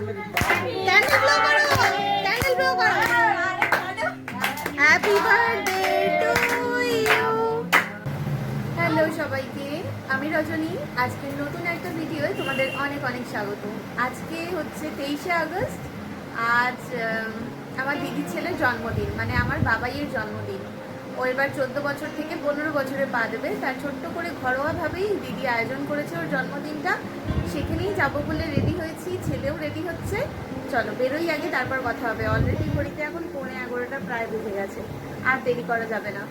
Candle hello সবাইকে, আমি রজনী। আজকের নতুন একটা ভিডিওয়ে তোমাদের অনেক অনেক স্বাগত। আজকে হচ্ছে তেইশে আগস্ট। আজ আমার দিদির ছেলের জন্মদিন মানে আমার বাবাইয়ের জন্মদিন। ও এবার চোদ্দ বছর থেকে পনেরো বছরে পা দেবে। তার ছোট্ট করে ঘরোয়াভাবেই দিদি আয়োজন করেছে ওর জন্মদিনটা। সেখানেই যাব বলে রেডি হয়েছি, ছেলেও রেডি হচ্ছে। চলো, বেরোই আগে, তারপর কথা হবে। অলরেডি ঘড়িতে এখন পৌনে এগারোটা, প্রায় বেজে গেছে। আর দেরি করা যাবে না।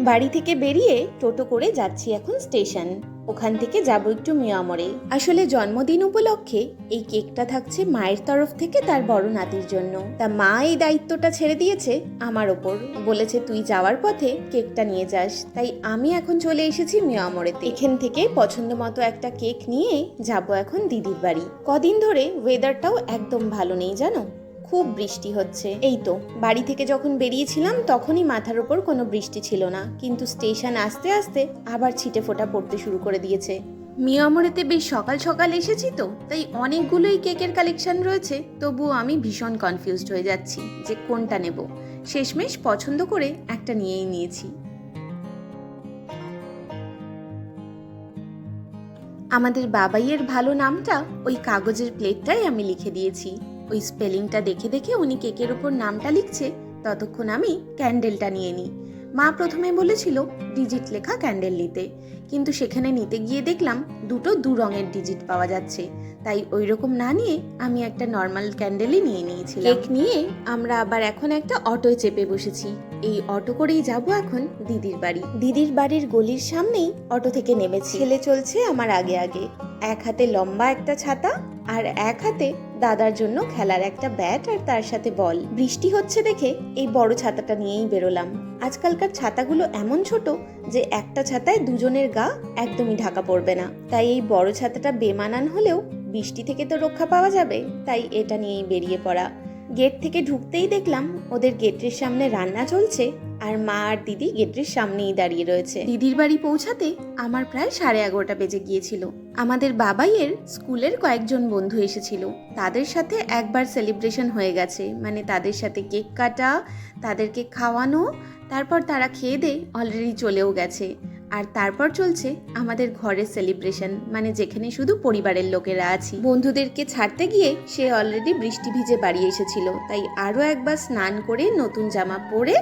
বাড়ি থেকে বেরিয়ে টোটো করে যাচ্ছি এখন স্টেশন। ওখান থেকে যাব একটু মিয়ামরে। আসলে জন্মদিন উপলক্ষে এই কেকটা থাকছে মায়ের তরফ থেকে তার বড় নাতির জন্য। তা মা এই দায়িত্বটা ছেড়ে দিয়েছে আমার ওপর। বলেছে, তুই যাওয়ার পথে কেকটা নিয়ে যাস। তাই আমি এখন চলে এসেছি মিয়ামরেতে। এখান থেকে পছন্দ মতো একটা কেক নিয়ে যাব এখন দিদির বাড়ি। কদিন ধরে ওয়েদারটাও একদম ভালো নেই, জানো? খুব বৃষ্টি হচ্ছে। এই তো, বাড়ি থেকে যখন বেরিয়েছিলাম তখনই মাথার ওপর কোনো বৃষ্টি ছিল না। কিন্তু স্টেশন আসতে আসতে আবার ছিটে ফোঁটা পড়তে শুরু করে দিয়েছে। মিয়ামরেতে বেশ সকাল সকাল এসেছি তো, তাই অনেকগুলোই কেকের কালেকশন রয়েছে। তবুও আমি ভীষণ কনফিউজড হয়ে যাচ্ছি যে কোনটা নেব। শেষমেশ পছন্দ করে একটা নিয়েই নিয়েছি। আমাদের বাবাইয়ের ভালো নামটা ওই কাগজের প্লেটটাই আমি লিখে দিয়েছি। ওই স্পেলিংটা দেখে দেখে উনি কেকের ওপর নামটা লিখছে ততক্ষণ আমি ক্যান্ডেলটা নিয়ে নিই। মা প্রথমে বলেছিল ডিজিট লেখা ক্যান্ডেল নিতে। কিন্তু সেখানে নিতে গিয়ে দেখলাম দুটো দু রঙের ডিজিট পাওয়া যাচ্ছে। তাই ওই রকম না নিয়ে আমি একটা নর্মাল ক্যান্ডেলই নিয়ে নিয়েছিলাম। কেক নিয়ে আমরা আবার এখন একটা অটোয় চেপে বসেছি। এই অটো করেই যাব এখন দিদির বাড়ি। দিদির বাড়ির গলির সামনেই অটো থেকে নেমেছি। ছেলে চলছে আমার আগে আগে। এক হাতে লম্বা একটা ছাতা আর এক হাতে দাদার জন্য খেলার একটা ব্যাট আর তার সাথে বল বৃষ্টি হচ্ছে দেখে এই বড় ছাতাটা নিয়েই বেরোলাম। আজকালকার ছাতাগুলো এমন ছোট যে একটা ছাতায় দুজনের গা একদমই ঢাকা পড়বে না। তাই এই বড় ছাতাটা বেমানান হলেও বৃষ্টি থেকে তো রক্ষা পাওয়া যাবে, তাই এটা নিয়েই বেরিয়ে পড়া। গেট থেকে ঢুকতেই দেখলাম ওদের গেটের সামনে রান্না চলছে আর মা আর দিদি গেটের সামনেই দাঁড়িয়ে রয়েছে। দিদির বাড়ি পৌঁছাতে আমার প্রায় সাড়ে এগারোটা বেজে গিয়েছিল। আমাদের বাবাইয়ের স্কুলের কয়েকজন বন্ধু এসেছিল। তাদের সাথে একবার সেলিব্রেশন হয়ে গেছে। মানে তাদের সাথে কেক কাটা, তাদেরকে খাওয়ানো, তারপর তারা খেয়ে দিয়ে অলরেডি চলেও গেছে। আর তারপর চলছে আমাদের ঘরের সেলিব্রেশন মানে যেখানে শুধু পরিবারের লোকেরা আছি। বন্ধুদেরকে ছাড়তে গিয়ে সে অলরেডি বৃষ্টি ভিজে বাড়ি এসেছিল। তাই আরও একবার স্নান করে নতুন জামা পরে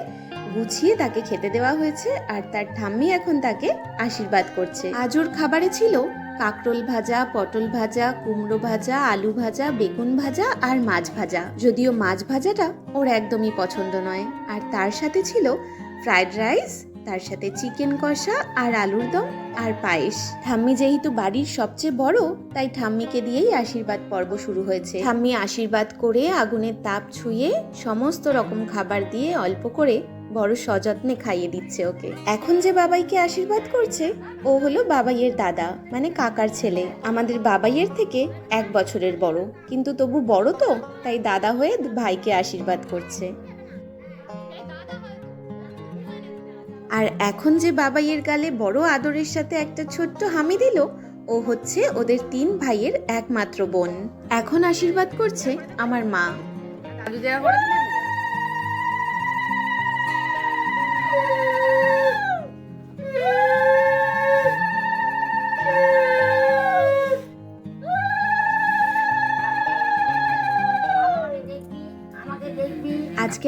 গুছিয়ে তাকে খেতে দেওয়া হয়েছে আর তার ঠাম্মি এখন তাকে আশীর্বাদ করছে। আজুর খাবারে ছিল কাকরোল ভাজা, পটল ভাজা, কুমড়ো ভাজা, আলু ভাজা, বেগুন ভাজা আর মাছ ভাজা। যদিও মাছ ভাজাটা ওর একদমই পছন্দ নয়। আর তার সাথে ছিল ফ্রাইড রাইস, তার সাথে চিকেন কষা আর আলুর দম আর পায়েস। ঠাম্মি যেহেতু বাড়ির সবচেয়ে বড়, তাই ঠাম্মিকে দিয়েই আশীর্বাদ পর্ব শুরু হয়েছে। ঠাম্মি আশীর্বাদ করে আগুনের তাপ ছুঁয়ে সমস্ত রকম খাবার দিয়ে অল্প করে বড় সযত্নে খাইয়ে দিচ্ছে ওকে। এখন যে বাবাইকে আশীর্বাদ করছে, ও হলো বাবাইয়ের দাদা মানে কাকার ছেলে। আমাদের বাবাইয়ের থেকে এক বছরের বড়। কিন্তু তবু বড় তো, তাই দাদা হয়ে ভাইকে আশীর্বাদ করছে। আর এখন যে বাবাইয়ের গালে বড় আদরের সাথে একটা ছোট্ট হামি দিল, ও হচ্ছে ওদের তিন ভাইয়ের একমাত্র বোন। এখন আশীর্বাদ করছে আমার মা।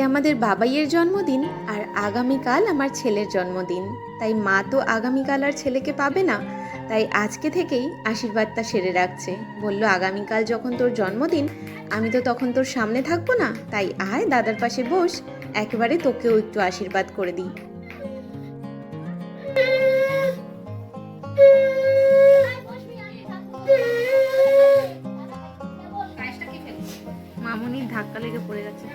আমাদের বাবাইয়ের জন্মদিন আর আগামীকাল আমার ছেলের জন্মদিন। তাই মা তো আগামীকাল আর ছেলেকে পাবে না, তাই আজকে থেকেই আশীর্বাদটা সেরে রাখছে। বলল, আগামীকাল যখন তোর জন্মদিন, আমি তো তখন তোর সামনে থাকব না, তাই আয়, দাদার পাশে বস, একেবারে তোকেও একটু আশীর্বাদ করে দিই। মামুনির ধাক্কা লেগে পড়ে গেছে।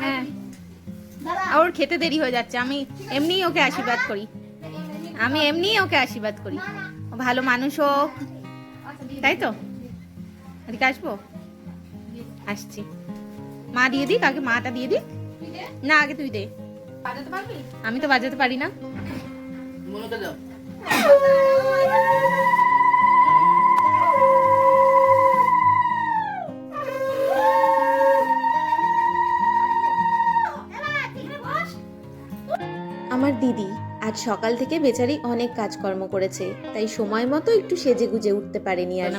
হ্যাঁ। ওর খেতে দেরি হয়ে যাচ্ছে। আমি এমনিই ওকে আশীর্বাদ করি। আমি এমনিই ওকে আশীর্বাদ করি। ও ভালো মানুষ হোক। তাই তো? এদিকে আসব? আসছি। মা দিয়ে দিক আগে মাটা দিয়ে দিক। না আগে তুই দে। আমি তো বাজাতে পারি না। দিদি আজ সকাল থেকে বেচারি অনেক কাজকর্ম করেছে তাই সময় মতো একটু সেজে গুজে উঠতে পারেনি আর।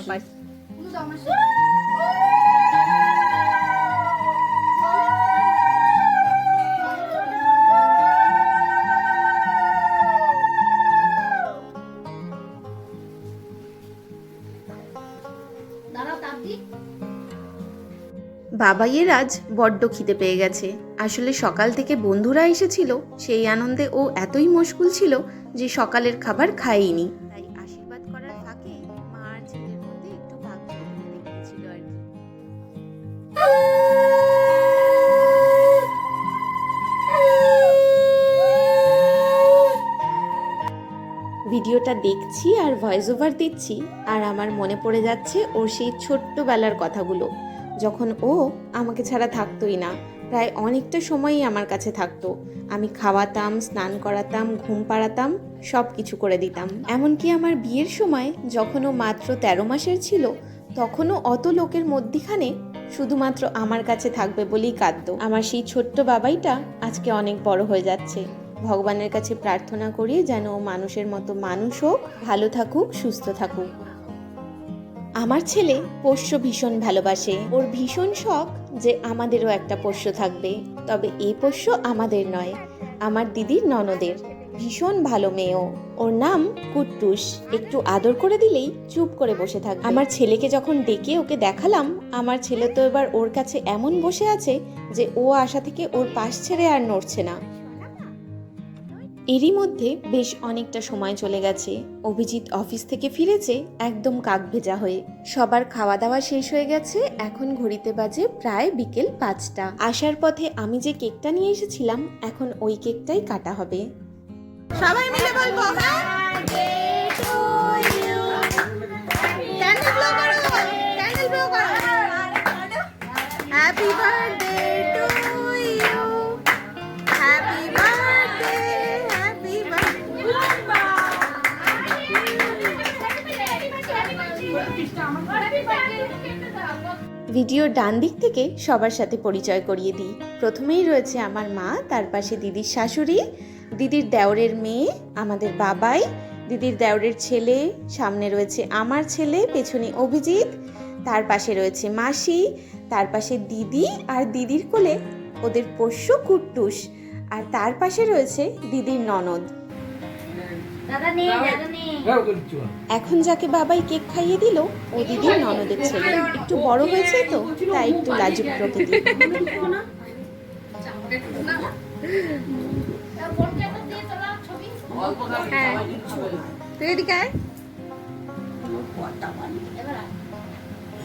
বাবাইয়ের আজ বড্ড খিদে পেয়ে গেছে আসলে সকাল থেকে বন্ধুরা এসেছিল, সেই আনন্দে ও এতই মশগুল ছিল যে সকালের খাবার কি। ভিডিওটা দেখছি আর ভয়েস ওভার দিচ্ছি, আর আমার মনে পড়ে যাচ্ছে ওর সেই ছোট্টবেলার কথাগুলো, যখন ও আমাকে ছাড়া থাকতোই না। প্রায় অনেকটা সময়ই আমার কাছে থাকতো। আমি খাওয়াতাম, স্নান করাতাম, ঘুম পাড়াতাম সব কিছু করে দিতাম। এমনকি আমার বিয়ের সময় যখনও মাত্র তেরো মাসের ছিল, তখনও অত লোকের মধ্যিখানে শুধুমাত্র আমার কাছে থাকবে বলেই কাঁদতো। আমার সেই ছোট্ট বাবাইটা আজকে অনেক বড় হয়ে যাচ্ছে। ভগবানের কাছে প্রার্থনা করি যেন ও মানুষের মতো মানুষ হোক, ভালো থাকুক, সুস্থ থাকুক। আমার ছেলে পোষ্য ভীষণ ভালোবাসে। ওর ভীষণ শখ যে আমাদেরও একটা পোষ্য থাকবে। তবে এই পোষ্য আমাদের নয়, আমার দিদির ননদের। ভীষণ ভালো মেয়েও ওর নাম কুট্টুস। একটু আদর করে দিলেই চুপ করে বসে থাকবে। আমার ছেলেকে যখন ডেকে ওকে দেখালাম, আমার ছেলে তো এবার ওর কাছে এমন বসে আছে যে ও আশা থেকে ওর পাশ ছেড়ে আর নড়ছে না। এরই মধ্যে বেশ অনেকটা সময় চলে গেছে। অভিজিৎ অফিস থেকে ফিরেছে একদম কাক ভেজা হয়ে। সবার খাওয়া দাওয়া শেষ হয়ে গেছে, এখন ঘড়িতে বাজে প্রায় বিকেল পাঁচটা। আসার পথে আমি যে কেকটা নিয়ে এসেছিলাম, এখন ওই কেকটাই কাটা হবে। সবাই মিলে বলব হ্যাপি ভিডিওর ডান দিক থেকে সবার সাথে পরিচয় করিয়ে দিই। প্রথমেই রয়েছে আমার মা, তার পাশে দিদির শাশুড়ি, দিদির দেওরের মেয়ে, আমাদের বাবাই, দিদির দেওরের ছেলে, সামনে রয়েছে আমার ছেলে, পেছনে অভিজিৎ, তার পাশে রয়েছে মাসি, তার পাশে দিদি আর দিদির কোলে ওদের পোষ্য কুট্টুস, আর তার পাশে রয়েছে দিদির ননদ। এখন যাকে বাবাই কেক খাইয়ে দিল ও দিদি ননদের ছেলে। একটু বড় হয়েছে তো তাই একটু লাজুক প্রকৃতি হ্যাঁ। তুই এদিকে আয়।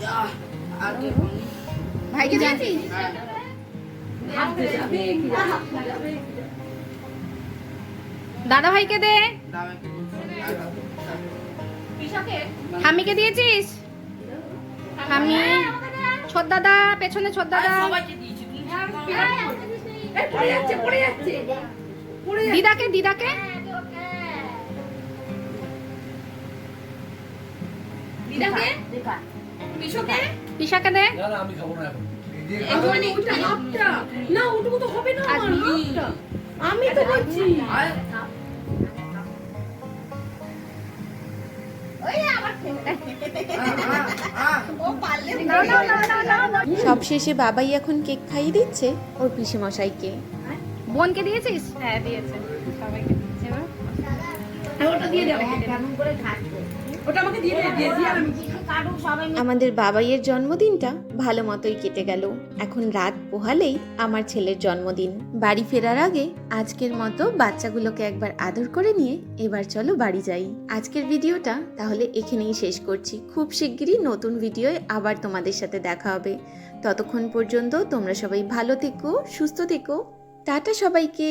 আহ, আর কে ভাইকে দিয়েছিস দাদা ভাইকে দে। একটু দিয়েছিস? ঠাম্মি ছোট দাদা পেছনে ছোট দাদা। সবাইকে দিয়েছি তুমি দিদাকে? দিদাকে পিসাকে দে। না না আমি খাব না এখন। আর আমি তো বলছি। নাও, নাও, নাও। সব শেষে বাবাই এখন কেক খাইয়ে দিচ্ছে ওর পিসি মশাইকে বোনকে দিয়েছিস হ্যাঁ দিয়েছে সবাইকে দিচ্ছে ওটা দিয়ে দাও ওটা আমাকে দিয়ে দিয়ে দিয়ে আমি। আমাদের বাবাইয়ের জন্মদিনটা ভালো মতোই কেটে গেল। এখন রাত পোহালেই আমার ছেলের জন্মদিন। বাড়ি ফেরার আগে আজকের মতো বাচ্চাগুলোকে একবার আদর করে নিয়ে এবার চলো বাড়ি যাই। আজকের ভিডিওটা তাহলে এখানেই শেষ করছি। খুব শিগগিরই নতুন ভিডিওয় আবার তোমাদের সাথে দেখা হবে। ততক্ষণ পর্যন্ত তোমরা সবাই ভালো থেকো, সুস্থ থেকো। টাটা সবাইকে।